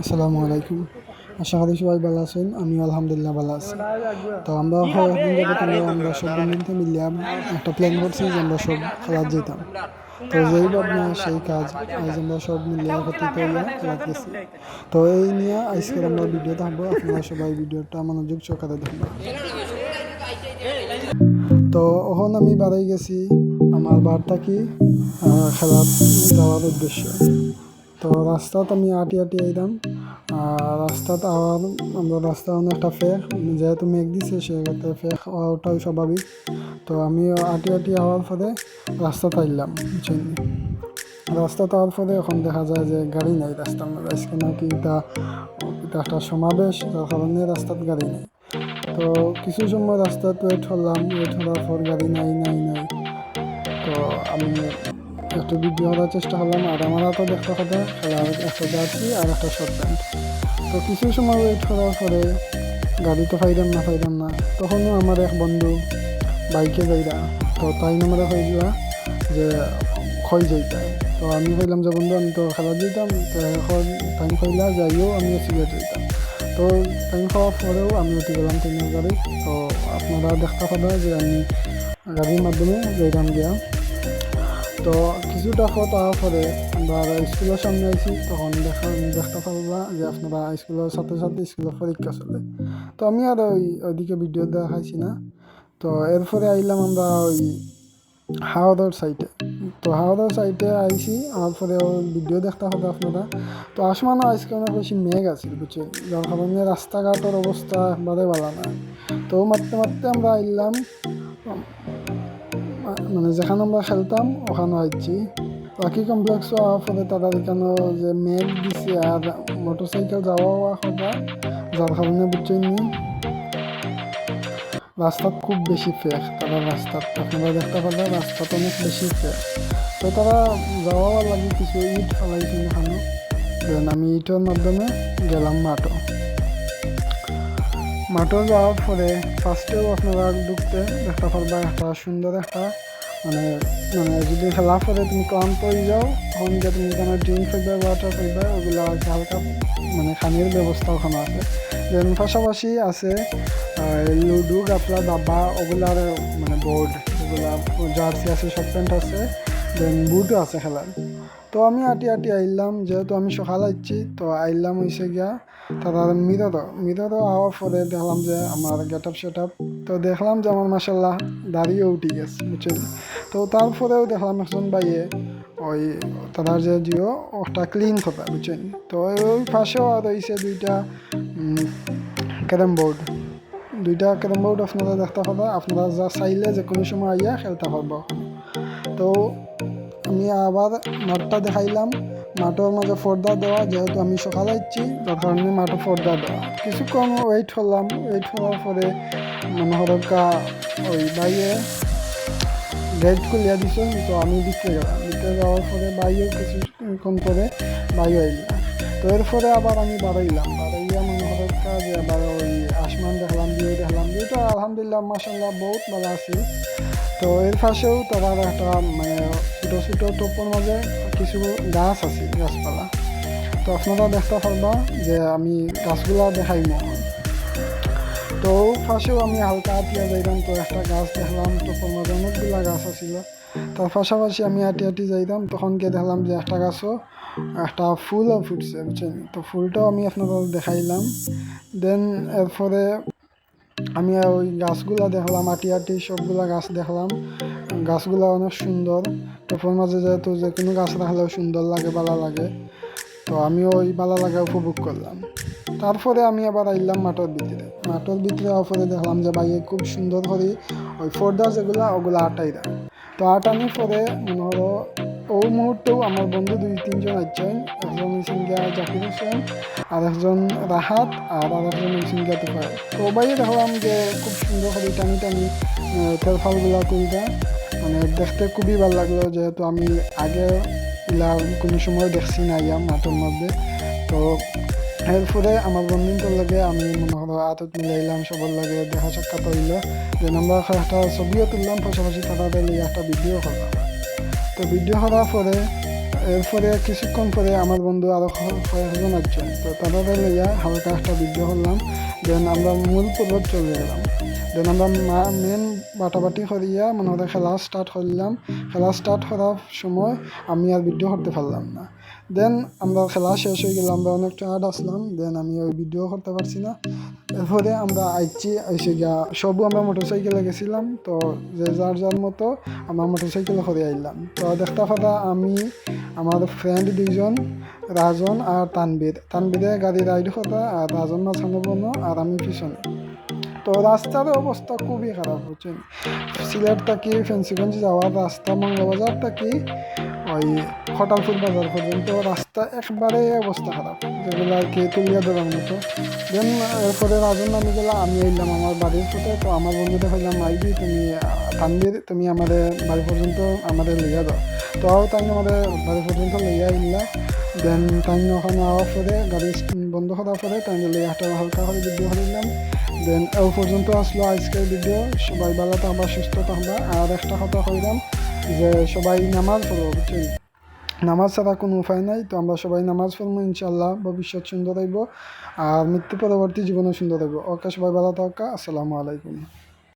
আসসালামু আলাইকুম। আশা করি সবাই ভালো আছেন আমি আলহামদুলিল্লাহ ভালো আছি। তো আমরা আমরা সব বন্ধুতে মিলিয়ে একটা প্ল্যান করছি যে আমরা সব খেলার যেতাম। তো যেই ভাবনা সেই কাজ আজ আমরা সব মিলিয়ে একত্রিত হইয়া খেলার গেছি তো এই নিয়ে আজকে আমরা ভিডিও থাকব আপনারা সবাই ভিডিওটা মনোযোগ সহকারে দেখবেন। তো ওখান আমি বাড়াই গেছি। আমার বারটা কি? খেলার যাওয়ার উদ্দেশ্য। তো রাস্তাত আমি আটি আটি আইলাম আর রাস্তাত আওয়ার আমরা রাস্তা অনেকটা ফেক যেহেতু মেঘ দিছে সেক্ষেত্রে ফেক ওটাও স্বাভাবিক। তো আমি আটি আটি আওয়ার পরে রাস্তাতে আইলাম বুঝছেন? রাস্তা তার পরে এখন দেখা যায় যে গাড়ি নাই রাস্তার মধ্যে। আজকে নাকি এটা এটা একটা সমাবেশ, যার কারণে রাস্তাত গাড়ি নেই। তো কিছু সময় রাস্তাত ওয়েট করলাম। ওয়েট করার পর গাড়ি নাই নাই নাই। তো আমি একটু ভিডিও করার চেষ্টা করলাম আর আমার তো দেখতে কথা খেলার একটা জার্সি আর একটা শর্ট প্যান্ট তো কিছু সময় ওয়েট করার পরে গাড়ি তো ফাইলাম না ফাইলাম না। তখনও আমার এক বন্ধু বাইকে যাইরা, তো তাই আমরা কইলা যে খই যাইতাম তো আমি কইলাম যে, বন্ধু, আমি তো খেলা যেতাম তো এখন টাইম কইলা, যাইও, আমিও সিগারেট যাইতাম। তো টাইম খাওয়ার পরেও আমি উঠে গেলাম ট্রেনের গাড়ি। তো আপনারা দেখতে পাবা যে আমি গাড়ির মাধ্যমে যাইতাম গিয়া। তো কিছুটা আওয়ার পরে আমরা স্কুলের সামনে আইছি, তখন দেখা দেখতে পারবা যে আপনারা স্কুলের সাথে স্কুলের পরীক্ষা চলে। তো আমি আর ওই ওইদিকে ভিডিও দেখাইছি না। তো এরপরে আইলাম আমরা ওই হাওড়ার সাইডে তো হাওড়ার সাইডে আইছি আর পরে ভিডিও দেখতে হবে আপনারা। তো আসমানও আজকে অনেক বেশি মেঘ আছে, বুঝছেন? যার কারণে রাস্তাঘাটের অবস্থা একবারে ভালো না তো মারতে মারতে আমরা আইলাম মানে যেখানে আমরা খেলতাম ওখানে আইছি। বাকি কমপ্লেক্স হওয়ার পরে তারা এখানে যে মেঘ দিছে আর মোটর সাইকেল যাওয়া হওয়া যার কারণে বুঝছেন নি? রাস্তাত খুব বেশি ফেক তারা রাস্তাত, আপনারা দেখতে পাবেন রাস্তাত অনেক বেশি ফেক তো তারা যাওয়া লাগে কিছু ইট ফেলাইছিল এখানে দেন আমি ইটের মাধ্যমে গেলাম মাঠও মাঠও যাওয়ার পরে ফার্স্টেও আপনারা ঢুকতে দেখতে পারবা একটা সুন্দর একটা মানে মানে যদি খেলা করে তুমি কম পড়ে যাও, তখন যে তুমি এখানে ড্রিঙ্ক ফেলবে ওয়াটার ফেলবে ওগুলো আছে হালকা মানে খানির ব্যবস্থা ওখানে আছে। দেন পাশাপাশি আছে লুডু গাপলা দাবা, ওগুলার মানে বোর্ড এগুলা জার্সি আছে শর্ট প্যান্ট আছে দেন বুটও আছে খেলার। তো আমি আটি আটি আইলাম, যেহেতু আমি সকাল আইছি তো আইলাম হয়েছে গিয়া তারা মিরর মিরর আওয়ার পরে দেখলাম যে আমার গেট আপ সেট আপ তো দেখলাম যে আমার মাসাল্লাহ দাঁড়িয়ে উঠে গেছে, বুঝছেন? তো তারপরেও দেখলাম একজন বাইয়ে ওই তারা যে জিও, ওটা ক্লিন কথা বুঝছেন? তো ওই পাশেও আর রয়েছে দুইটা ক্যারাম বোর্ড। দুইটা ক্যারাম বোর্ড আপনারা দেখতে পাবা আপনারা যা চাইলে যে কোনো সময় আইয়া খেলতে পারব। তো আমি আবার মাঠটা দেখাইলাম। মাঠের মাঝে পর্দা দেওয়া, যেহেতু আমি সকালে ইচ্ছি তার কারণে মাঠে পর্দা দেওয়া। কিছুক্ষণ ওয়েট করলাম। ওয়েট হওয়ার পরে মনে হরকা ওই বাইরে গেট খুলিয়া দিছে, তো আমি দিতে গেলাম দিতে যাওয়ার পরে বাইও কিছুক্ষণ পরে বাইও আইলাম। তো এরপরে আবার আমি বাড়াইলাম। বাড়াইয়া মনে হরকা যে আবার ওই আসমান দেখলাম দিয়ে দেখলাম। যেটা আলহামদুলিল্লাহ মাসাল্লাহ বহুত ভালো আছে। তো এর পাশেও তারা একটা মানে ছোটো ছোটো টোপর মাঝে কিছু গাছ আছে, গাছপালা। তো আপনারা দেখতে পারবা যে আমি গাছগুলা দেখাই মনে তো পাশেও আমি হালকা আটিয়া যাইতাম, তো একটা গাছ দেখলাম টোপর মাঝে অনেকগুলা গাছ আছিল। তার পাশাপাশি আমি আটি আটি যাইতাম, তখন গিয়ে দেখলাম যে একটা গাছও একটা ফুলও ফুটছে, বুঝছেন? তো ফুলটাও আমি আপনাদের দেখাইলাম। দেন এরপরে আমি ওই গাছগুলা দেখলাম আটি আটি সবগুলা গাছ দেখলাম। গাছগুলা অনেক সুন্দর। টোপর মাঝে যেহেতু যে কোনো গাছ রাখলেও সুন্দর লাগে, ভালো লাগে। তো আমি ওই ভালো লাগে উপভোগ করলাম। তারপরে আমি আবার আইলাম মাঠের ভিতরে। মাঠের ভিতরে পরে দেখলাম যে ভাইয়ে খুব সুন্দর করে ওই ফর্দা যেগুলা, ওগুলা আটাই দেয়। তো আটানি পরে মনে হলো ওই মুহূর্তেও আমার বন্ধু দুই তিনজন আসছেন একজন গিয়া জাকির হোসেন আর একজন রাহাত, আর আর একজন হয়েছেন গিয়া তুফাই তো বাইরে দেখলাম যে খুব সুন্দর করে টানি টানি তেলফালগুলা তুলতে মানে দেখতে খুবই ভালো লাগল, যেহেতু আমি আগে কোনো সময় দেখছি না ইয়াম মাঠের মধ্যে। তো এরপরে আমার বন্ধুদের লাগে আমি মনে হলো আতত মিলাইলাম, সবার লাগে দেখা সাক্ষাৎ হইল। যে আমরা একটা ছবিও তুললাম, পাশাপাশি তাদের একটা ভিডিও করলাম তো ভিডিও হওয়ার পরে, এরপরে কিছুক্ষণ পরে আমার বন্ধু আরও কয়েকজন আসছেন তো তাদের লইয়া হালকা একটা ভিডিও করলাম। দেন আমরা মূল পর্বত চলে গেলাম। দেন আমরা মেন বাটাবাটি করিয়া মানে ওদের খেলা স্টার্ট করলাম খেলা স্টার্ট করার সময় আমি আর ভিডিও করতে পারলাম না। দেন আমরা খেলা শেষ হয়ে গেলাম আমরা অনেক টায়ার্ড আসলাম দেন আমি ওই ভিডিও করতে পারছি না। এরপরে আমরা আইছি এসে গিয়া, সবু আমরা মোটরসাইকেলে গেছিলাম। তো যে যার যার মতো আমরা মোটরসাইকেলে করে আইলাম তো দেখতে পাতা আমি আমার ফ্রেন্ড দুইজন রাজন আর তানবীর তানবীরে গাড়ি রাইড কথা আর রাজন মাঝখানে বনো আর আমি পিছনে। তো রাস্তার অবস্থা খুবই খারাপ, বুঝছেন? সিলেট থাকি ফেন্সিগঞ্জ যাওয়ার রাস্তা, মঙ্গলবাজার থাকি ওই খটালপুর বাজার পর্যন্ত? রাস্তা একবারে অবস্থা খারাপ, যেগুলো আর কি তুলিয়া দেওয়ার মতো। দেন এরপরে রাজন নামে গেলে, আমি এলাম আমার বাড়ির পথে তো আমার বন্ধুদের হইলাম আইবি, তুমি তানবির তুমি আমাদের বাড়ি পর্যন্ত আমাদের লইয়া দাও তো তাই আমাদের বাড়ি পর্যন্ত লইয়া আইলা। দেন তাই ওখানে আওয়ার পরে গাড়ি বন্ধ করার পরে তাই লইয়া হালকা করে ভিডিও করিলাম দেন এ পর্যন্ত আসলো আজকের ভিডিও সবাই ভালো থাকবা, সুস্থ থাকবা। আর একটা কথা কইলাম যে সবাই নামাজ পড়ব বুঝছেন? নামাজ ছাড়া কোনো উপায় নাই। তো আমরা সবাই নামাজ পড়ব ইনশাল্লাহ ভবিষ্যৎ সুন্দর হইব। আর মৃত্যু পরবর্তী জীবনও সুন্দর হইব। ওকে, সবাই ভালো থাকা আসসালামু আলাইকুম।